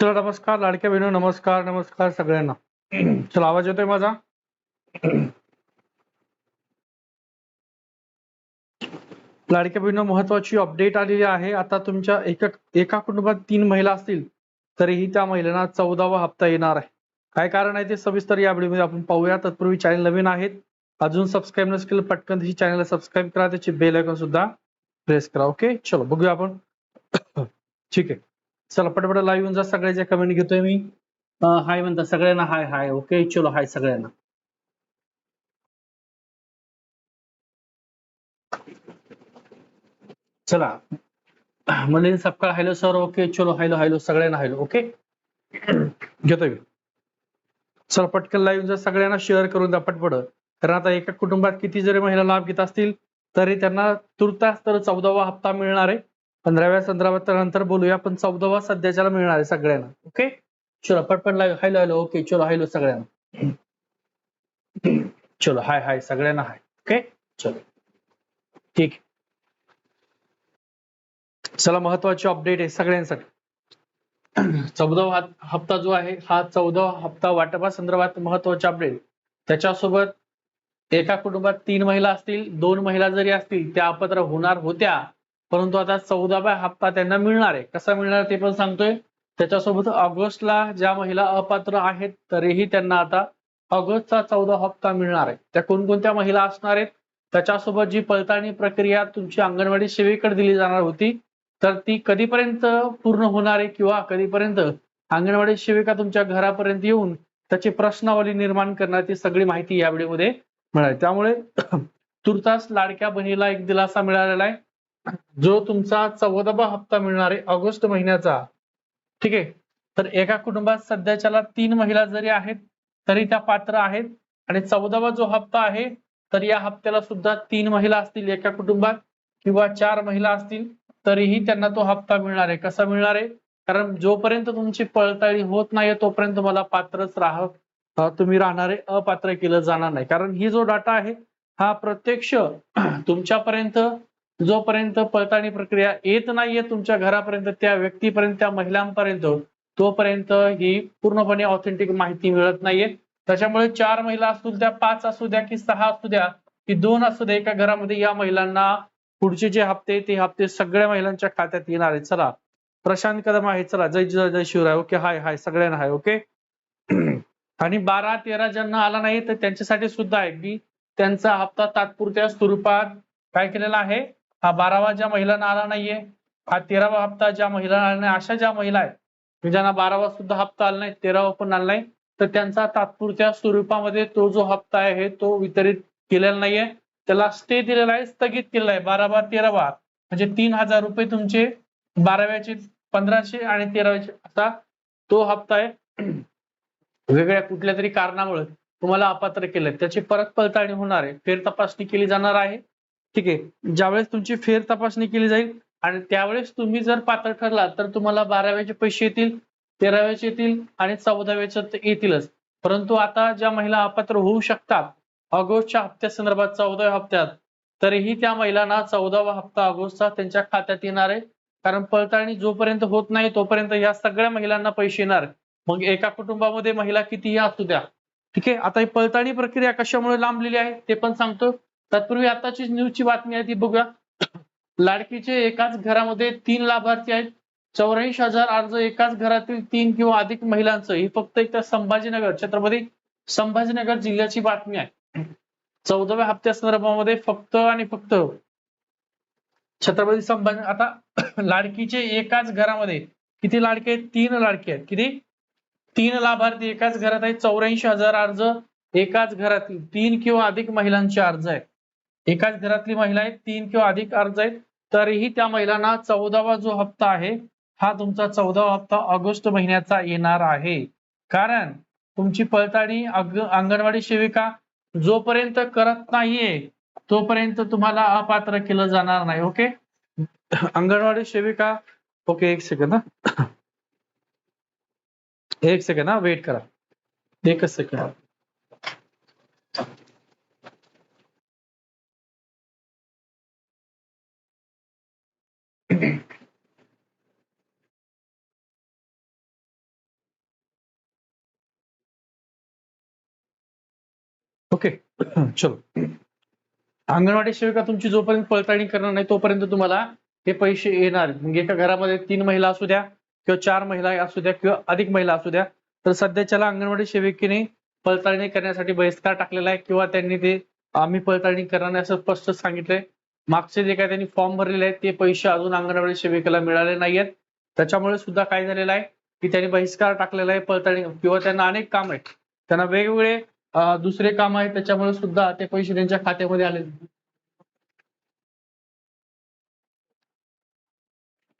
तर नमस्कार लाडक्या बहिणी नमस्कार नमस्कार सगळ्यांना. चला आवाज येतोय माझा? लाडक्या बहिणी महत्वाची अपडेट आलेली आहे. आता तुमच्या एका एका कुटुंबात तीन महिला असतील तरीही त्या महिलांना चौदावा हप्ता येणार आहे. काय कारण आहे ते सविस्तर या व्हिडिओमध्ये आपण पाहूया. तत्पूर्वी चॅनल नवीन आहेत अजून सबस्क्राईब नसेल पटकन ही चॅनलला सबस्क्राईब करा. त्याची बेल आयकॉन सुद्धा प्रेस करा. ओके चलो बघूया आपण. ठीक आहे. चला पटपट लाईव्ह येऊन जा सगळ्याच्या कमेंट घेतोय मी. हाय म्हणता सगळ्यांना हाय हाय. ओके चलो हाय सगळ्यांना. चला. म्हणजे सपकाळ हॅलो सर ओके चलो हॅलो हॅलो सगळ्यांना हॅलो ओके घेतोय मी. चला पटकन लाईव्ह जा सगळ्यांना शेअर करून द्या पटपट. कारण आता एका कुटुंबात किती जरी महिला लाभ घेत असतील तरी त्यांना तुर्तास तर चौदावा हप्ता मिळणार आहे. पंधराव्या संदर्भात नंतर बोलूया. पण चौदावा सध्याच्याला मिळणार आहे सगळ्यांना. ओके चलो पटपट लाग हॅलो हॅलो ओके चलो हॅलो सगळ्यांना. चलो हाय हाय सगळ्यांना हाय. ओके चलो. ठीक. आहे. चला महत्वाची अपडेट आहे सगळ्यांसाठी. चौदावा हप्ता जो आहे हा चौदावा हप्ता वाटपा संदर्भात महत्वाची अपडेट त्याच्यासोबत एका कुटुंबात तीन महिला असतील दोन महिला जरी असतील त्या अपत्र होणार होत्या. परंतु आता चौदाव्या हप्ता त्यांना मिळणार आहे. कसा मिळणार ते पण सांगतोय. त्याच्यासोबत ऑगस्टला ज्या महिला अपात्र आहेत तरीही त्यांना आता ऑगस्टचा चौदा हप्ता मिळणार आहे. त्या कोणकोणत्या महिला असणार आहेत? त्याच्यासोबत जी पडताळणी प्रक्रिया तुमची अंगणवाडी सेवेकडे दिली जाणार होती तर ती कधीपर्यंत पूर्ण होणार आहे किंवा कधीपर्यंत? अंगणवाडी सेविका तुमच्या घरापर्यंत येऊन त्याची प्रश्नावली निर्माण करण्याची सगळी माहिती या व्हिडिओमध्ये मिळाली त्यामुळे तुर्तास लाडक्या बहिणीला एक दिलासा मिळालेला आहे. जो तुमचा चौदावा हप्ता मिळणार आहे ऑगस्ट महिन्याचा ठीक आहे? तर एका कुटुंबात सध्याच्याला तीन महिला जरी आहेत तरी त्या पात्र आहेत. आणि चौदावा जो हप्ता आहे तर या हप्त्याला सुद्धा तीन महिला असतील एका कुटुंबात किंवा चार महिला असतील तरीही त्यांना तो हप्ता मिळणार आहे. कसा मिळणार आहे? कारण जोपर्यंत तुमची पळताळी होत नाहीये तोपर्यंत मला पात्रच राह तुम्ही राहणारे अपात्र केलं जाणार नाही. कारण ही जो डाटा आहे हा प्रत्यक्ष तुमच्यापर्यंत जोपर्यंत पडताळणी प्रक्रिया येत नाहीये तुमच्या घरापर्यंत त्या व्यक्तीपर्यंत त्या महिलांपर्यंत तोपर्यंत ही पूर्णपणे ऑथेंटिक माहिती मिळत नाहीये. त्याच्यामुळे चार महिला असू द्या पाच असू द्या की सहा असू द्या की दोन असू द्या एका घरामध्ये या महिलांना पुढचे जे हप्ते ते हप्ते सगळ्या महिलांच्या खात्यात येणार आहेत. चला प्रशांत कदम आहे चला जय जय जय शिवराय. ओके हाय हाय सगळ्यांना हाय ओके? आणि बारा तेरा ज्यांना आला नाही तर त्यांच्यासाठी सुद्धा आहे. की त्यांचा हप्ता तात्पुरत्या स्वरूपात काय केलेला आहे? हा बारावा ज्या महिलांना आला नाहीये हा तेरावा हप्ता ज्या महिलांना आला नाही अशा ज्या महिला आहेत की ज्यांना बारावा सुद्धा हप्ता आला नाही तेरावा पण आला नाही तर त्यांचा तात्पुरत्या स्वरूपामध्ये तो जो हप्ता आहे तो वितरित केलेला नाहीये. त्याला स्टे दिलेला आहे स्थगित केलेला आहे बारावा तेरावा. म्हणजे तीन हजार रुपये तुमचे बाराव्याचे पंधराशे आणि तेराव्याचे आता तो हप्ता आहे. वेगळ्या कुठल्या तरी कारणामुळे तुम्हाला अपात्र केलं त्याची परत पडताळणी होणार आहे. फेर तपासणी केली जाणार आहे. ठीक आहे. ज्यावेळेस तुमची फेर तपासणी केली जाईल आणि त्यावेळेस तुम्ही जर पात्र ठरला तर तुम्हाला बाराव्याचे पैसे येतील तेराव्याचे येतील आणि चौदाव्याचे तर येतीलच. परंतु आता ज्या महिला अपात्र होऊ शकतात ऑगस्टच्या हप्त्या संदर्भात चौदाव्या हप्त्यात तरीही त्या महिलांना चौदावा हप्ता ऑगस्टचा त्यांच्या खात्यात येणार आहे. कारण पडताळणी जोपर्यंत होत नाही तोपर्यंत या सगळ्या महिलांना पैसे येणार. मग एका कुटुंबामध्ये महिला कितीही असू द्या. ठीक आहे. आता ही पडताळणी प्रक्रिया कशामुळे लांबलेली आहे ते पण सांगतो. तत्पूर्वी आताची न्यूजची बातमी आहे ती बघूया. लाडकीचे एकाच घरामध्ये तीन लाभार्थी आहेत. चौऱ्याऐंशी हजार अर्ज एकाच घरातील तीन किंवा अधिक महिलांचं. ही फक्त एक संभाजीनगर छत्रपती संभाजीनगर जिल्ह्याची बातमी आहे. चौदाव्या हप्त्या संदर्भामध्ये फक्त आणि फक्त छत्रपती संभाजी आता लाडकीचे एकाच घरामध्ये किती लाडके आहेत? तीन लाडके आहेत. किती? तीन लाभार्थी एकाच घरात आहेत. चौऱ्याऐंशी हजार अर्ज एकाच घरातील तीन किंवा अधिक महिलांचे अर्ज आहेत. एकाच घरातली महिला आहेत तीन किंवा अधिक अर्ज आहेत तरीही त्या महिलांना चौदावा जो हप्ता आहे हा तुमचा चौदावा हप्ता ऑगस्ट महिन्याचा येणार आहे. कारण तुमची पडताळणी अंगणवाडी सेविका जोपर्यंत करत नाहीये तोपर्यंत तुम्हाला अपात्र केलं जाणार नाही ओके? अंगणवाडी सेविका ओके एक सेकंद हा. एक सेकंद हा वेट करा. एकच सेकंद ओके. चलो. अंगणवाडी सेविका तुमची जोपर्यंत पडताळणी करणार नाही तोपर्यंत तुम्हाला हे पैसे येणार. म्हणजे एका घरामध्ये तीन महिला असू द्या किंवा चार महिला असू द्या किंवा अधिक महिला असू द्या तर सध्याच्याला अंगणवाडी सेविकेने पडताळणी करण्यासाठी बहिष्कार टाकलेला आहे किंवा त्यांनी ते आम्ही पडताळणी करणार नाही असं स्पष्ट सांगितलंय. मागचे जे काय त्यांनी फॉर्म भरलेले आहेत ते पैसे अजून अंगणवाडी सेविकेला मिळाले नाहीयेत. त्याच्यामुळे सुद्धा काय झालेलं आहे की त्यांनी बहिष्कार टाकलेला आहे पडताळणी किंवा त्यांना अनेक काम आहेत. त्यांना वेगवेगळे दुसरे काम आहेत त्याच्यामुळे सुद्धा ते पैसे त्यांच्या खात्यामध्ये आले.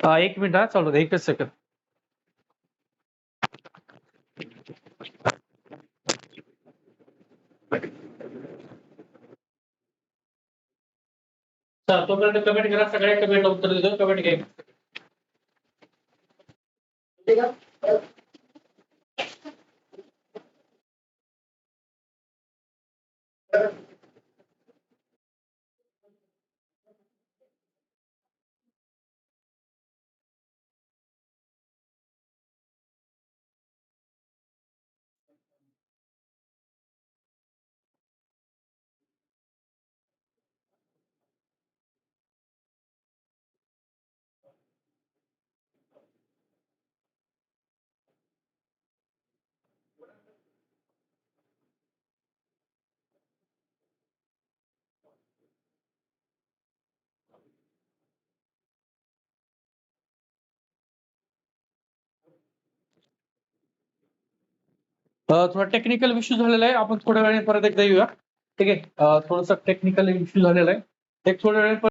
एक मिनिट हा चालू दे, एकच सेकंद तोपर्यंत कमेंट करा सगळ्या कमेंट उत्तर देतो कमेंट घ्या. थोडा टेक्निकल इश्यू झालेला आहे. आपण थोड्या वेळाने परत एकदा येऊया. ठीक आहे? थोडस टेक्निकल इश्यू झालेला आहे. एक थोड्या वेळ